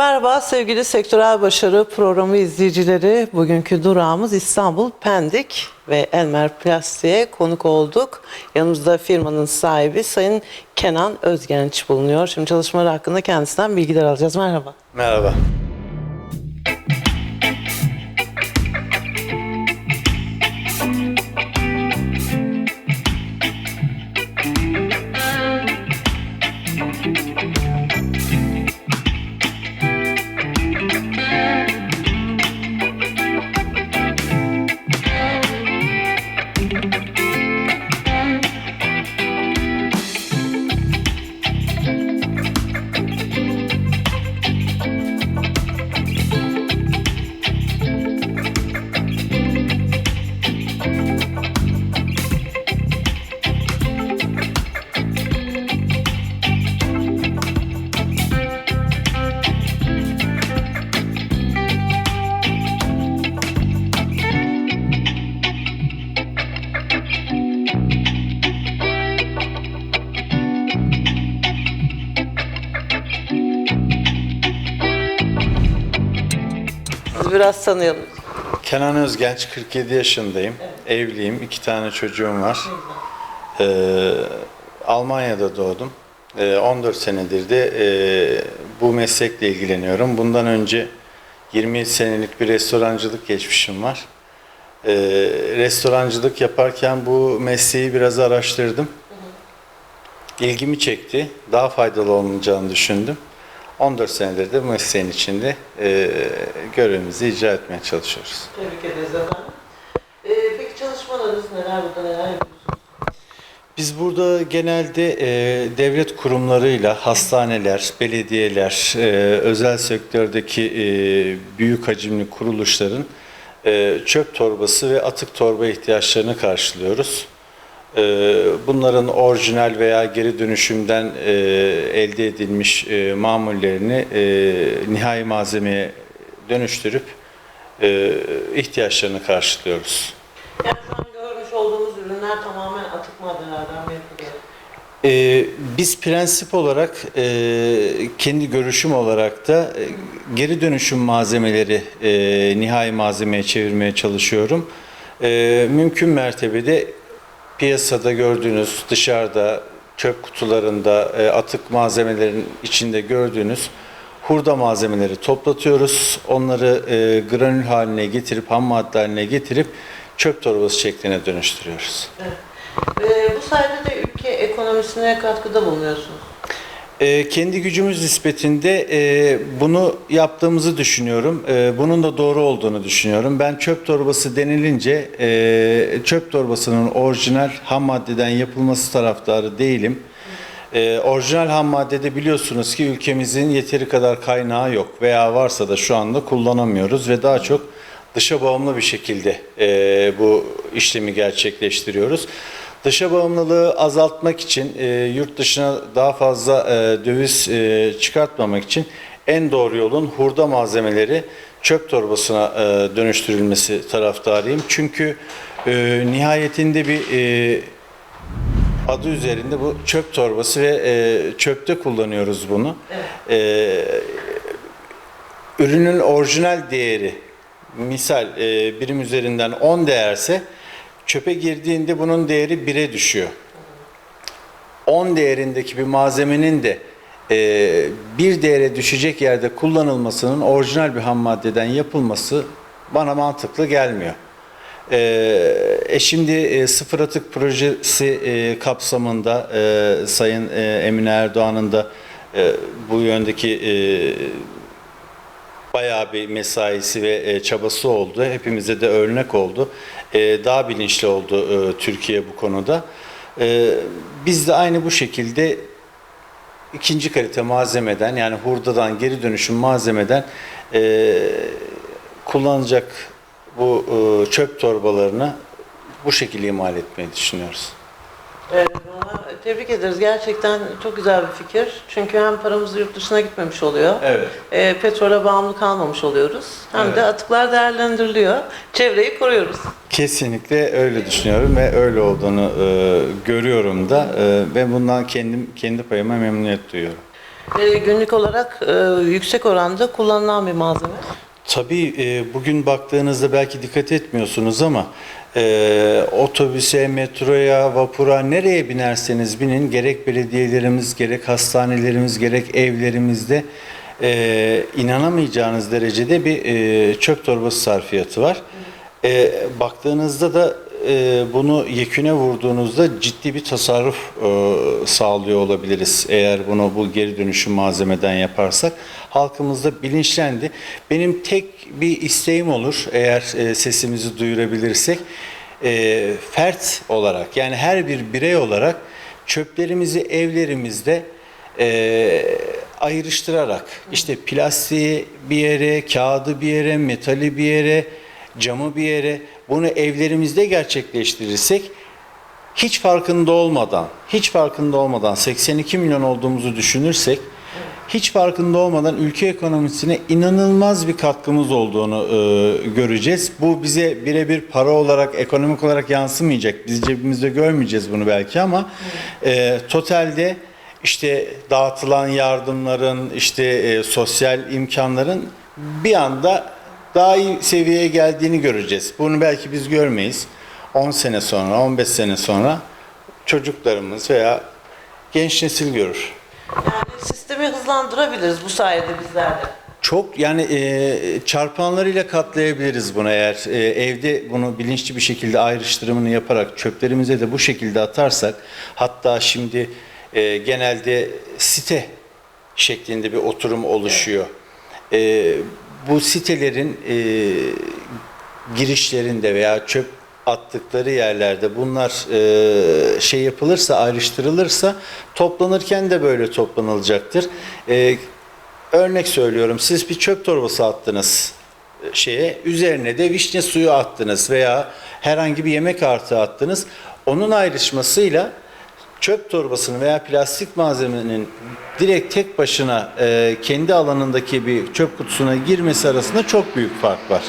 Merhaba sevgili Sektörel Başarı programı izleyicileri. Bugünkü durağımız İstanbul Pendik ve Elmer Plastik'e konuk olduk. Yanımızda firmanın sahibi Sayın Kenan Özgenç bulunuyor. Şimdi çalışmaları hakkında kendisinden bilgiler alacağız. Merhaba. Merhaba. Sizi biraz tanıyalım. Kenan Özgenç, 47 yaşındayım. Evliyim, iki tane çocuğum var. Ee, Almanya'da doğdum. Ee, 14 senedir de e, bu meslekle ilgileniyorum. Bundan önce 20 senelik bir restorancılık geçmişim var. Ee, restorancılık yaparken bu mesleği biraz araştırdım. İlgimi çekti. Daha faydalı olacağını düşündüm. 14 senedir de mesleğin içinde e, görevimizi icra etmeye çalışıyoruz. Tebrik ederiz efendim. Ee, peki çalışmalarınız neler burada neler yapıyorsunuz? Biz burada genelde e, devlet kurumlarıyla hastaneler, belediyeler, e, özel sektördeki e, büyük hacimli kuruluşların e, çöp torbası ve atık torba ihtiyaçlarını karşılıyoruz. E, bunların orijinal veya geri dönüşümden e, elde edilmiş e, mamullerini e, nihai malzemeye dönüştürüp ihtiyaçlarını karşılıyoruz. Yani şu an görmüş olduğumuz ürünler tamamen atık maddelerden mi yapılıyor? Ee, biz prensip olarak e, kendi görüşüm olarak da e, geri dönüşüm malzemeleri e, nihai malzemeye çevirmeye çalışıyorum. E, mümkün mertebede piyasada gördüğünüz dışarıda çöp kutularında e, atık malzemelerin içinde gördüğünüz hurda malzemeleri toplatıyoruz. Onları e, granül haline getirip ham madde haline getirip çöp torbası şekline dönüştürüyoruz. Ee, bu sayede de ülke ekonomisine katkıda bulunuyorsunuz. Ee, kendi gücümüz nispetinde e, bunu yaptığımızı düşünüyorum. E, bunun da doğru olduğunu düşünüyorum. Ben çöp torbası denilince e, çöp torbasının orijinal ham maddeden yapılması taraftarı değilim. E, orijinal ham maddede biliyorsunuz ki ülkemizin yeteri kadar kaynağı yok veya varsa da şu anda kullanamıyoruz ve daha çok dışa bağımlı bir şekilde e, bu işlemi gerçekleştiriyoruz. Dışa bağımlılığı azaltmak için, e, yurt dışına daha fazla e, döviz e, çıkartmamak için en doğru yolun hurda malzemeleri çöp torbasına e, dönüştürülmesi taraftarıyım. Çünkü e, nihayetinde bir e, adı üzerinde bu çöp torbası ve e, çöpte kullanıyoruz bunu. E, ürünün orijinal değeri misal e, birim üzerinden 10 değerse çöpe girdiğinde bunun değeri 1'e düşüyor. 10 değerindeki bir malzemenin de e, bir değere düşecek yerde kullanılmasının orijinal bir ham maddeden yapılması bana mantıklı gelmiyor. E, e şimdi e, sıfır atık projesi e, kapsamında Sayın Emine Erdoğan'ın da bu yöndeki bayağı bir mesaisi ve e, çabası oldu. Hepimize de örnek oldu. E, daha bilinçli oldu e, Türkiye bu konuda. Biz de aynı bu şekilde ikinci kalite malzemeden yani hurdadan geri dönüşüm malzemeden kullanacak bu çöp torbalarını bu şekilde imal etmeyi düşünüyoruz. Valla tebrik ederiz. Gerçekten çok güzel bir fikir. Çünkü hem paramız yurt dışına gitmemiş oluyor. Evet. e, petrole bağımlı kalmamış oluyoruz. Hem Evet. de atıklar değerlendiriliyor. Çevreyi koruyoruz. Kesinlikle öyle düşünüyorum ve öyle olduğunu e, görüyorum da e, ve bundan kendim kendi payıma memnuniyet duyuyorum. e, günlük olarak e, yüksek oranda kullanılan bir malzeme. Tabii e, bugün baktığınızda belki dikkat etmiyorsunuz ama e, otobüse, metroya, vapura nereye binerseniz binin gerek belediyelerimiz, gerek hastanelerimiz, gerek evlerimizde e, inanamayacağınız derecede bir e, çöp torbası sarfiyatı var. E, baktığınızda da e, bunu yeküne vurduğunuzda ciddi bir tasarruf e, sağlıyor olabiliriz eğer bunu bu geri dönüşüm malzemeden yaparsak. Halkımız da bilinçlendi. Benim tek bir isteğim olur eğer e, sesimizi duyurabilirsek e, fert olarak yani her bir birey olarak çöplerimizi evlerimizde e, ayrıştırarak işte plastiği bir yere, kağıdı bir yere, metali bir yere, camı bir yere bunu evlerimizde gerçekleştirirsek hiç farkında olmadan, hiç farkında olmadan 82 milyon olduğumuzu düşünürsek hiç farkında olmadan ülke ekonomisine inanılmaz bir katkımız olduğunu e, göreceğiz. Bu bize birebir para olarak, ekonomik olarak yansımayacak. Biz cebimizde görmeyeceğiz bunu belki ama e, totalde işte dağıtılan yardımların, işte e, sosyal imkanların bir anda daha iyi seviyeye geldiğini göreceğiz. Bunu belki biz görmeyiz. 10 sene sonra, 15 sene sonra çocuklarımız veya genç nesil görür. Yani sistemi hızlandırabiliriz bu sayede bizler de. Çok yani e, çarpanlarıyla katlayabiliriz bunu eğer e, evde bunu bilinçli bir şekilde ayrıştırımını yaparak çöplerimize de bu şekilde atarsak hatta şimdi e, genelde site şeklinde bir oturum oluşuyor. E, bu sitelerin e, girişlerinde veya çöp attıkları yerlerde bunlar e, şey yapılırsa ayrıştırılırsa toplanırken de böyle toplanılacaktır. E, Örnek söylüyorum siz bir çöp torbası attınız e, şeye üzerine de vişne suyu attınız veya herhangi bir yemek artığı attınız. Onun ayrışmasıyla çöp torbasının veya plastik malzemenin direkt tek başına e, kendi alanındaki bir çöp kutusuna girmesi arasında çok büyük fark var.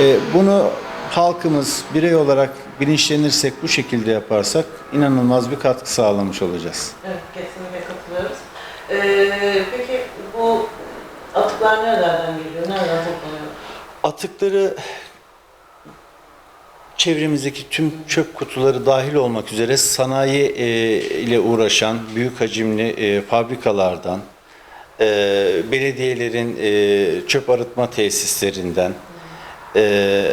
E, bunu halkımız birey olarak bilinçlenirsek bu şekilde yaparsak inanılmaz bir katkı sağlamış olacağız. Evet, kesinlikle katılıyoruz. Ee, peki bu atıklar nerelerden geliyor? Nereden toplanıyor? Atıkları çevremizdeki tüm çöp kutuları dahil olmak üzere sanayi e, ile uğraşan büyük hacimli e, fabrikalardan, e, belediyelerin e, çöp arıtma tesislerinden, e,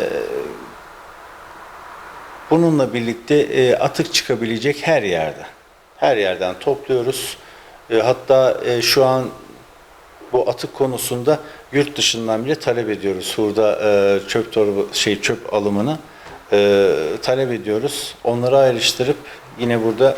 bununla birlikte e, atık çıkabilecek her yerden, her yerden topluyoruz. E, hatta e, şu an bu atık konusunda yurt dışından bile talep ediyoruz. Burada e, çöp torba şey çöp alımını e, talep ediyoruz. Onları ayrıştırıp yine burada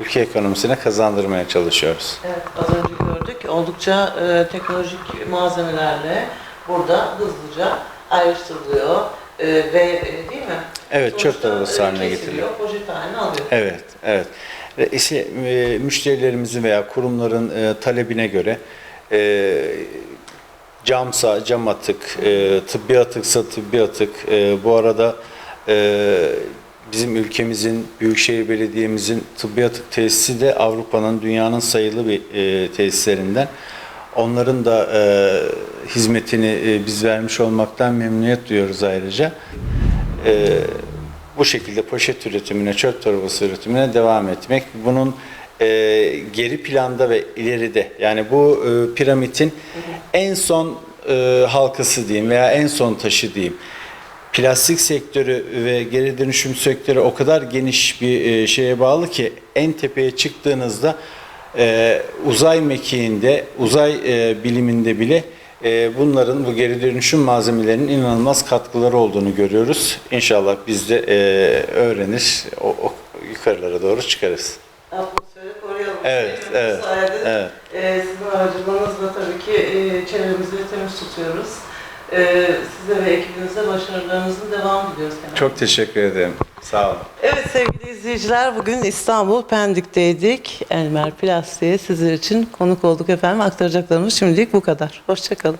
ülke ekonomisine kazandırmaya çalışıyoruz. Evet, az önce gördük. Oldukça e, teknolojik malzemelerle burada hızlıca ayrıştırılıyor E, ve e, değil mi? Evet, çöp Sonuçta, torbası e, haline getiriliyor. Poşet haline alıyor. Evet, evet. Ve ise, e, müşterilerimizin veya kurumların e, talebine göre e, camsa cam atık, e, tıbbi atıksa tıbbi atık. E, bu arada e, bizim ülkemizin, Büyükşehir Belediye'mizin tıbbi atık tesisi de Avrupa'nın, dünyanın sayılı bir e, tesislerinden. Onların da e, hizmetini e, biz vermiş olmaktan memnuniyet duyuyoruz ayrıca. Bu şekilde poşet üretimine, çöp torbası üretimine devam etmek. Bunun e, geri planda ve ileride yani bu e, piramidin en son e, halkası diyeyim veya en son taşı diyeyim. Plastik sektörü ve geri dönüşüm sektörü o kadar geniş bir e, şeye bağlı ki en tepeye çıktığınızda e, uzay mekiğinde, uzay e, biliminde bile e, bunların bu geri dönüşüm malzemelerinin inanılmaz katkıları olduğunu görüyoruz. İnşallah biz de e, öğrenir, o, o yukarılara doğru çıkarız. Atmosferi koruyalım. Evet? Bu evet, evet. e, sizin aracılığınızla tabii ki e, çevremizi temiz tutuyoruz. E, size ve ekibinize başarılarınızın devamı diliyoruz. Kenan. Çok teşekkür ederim. Sağ olun. Evet sevgili izleyiciler bugün İstanbul Pendik'teydik. Elmer Plastik'e sizler için konuk olduk efendim. Aktaracaklarımız şimdilik bu kadar. Hoşçakalın.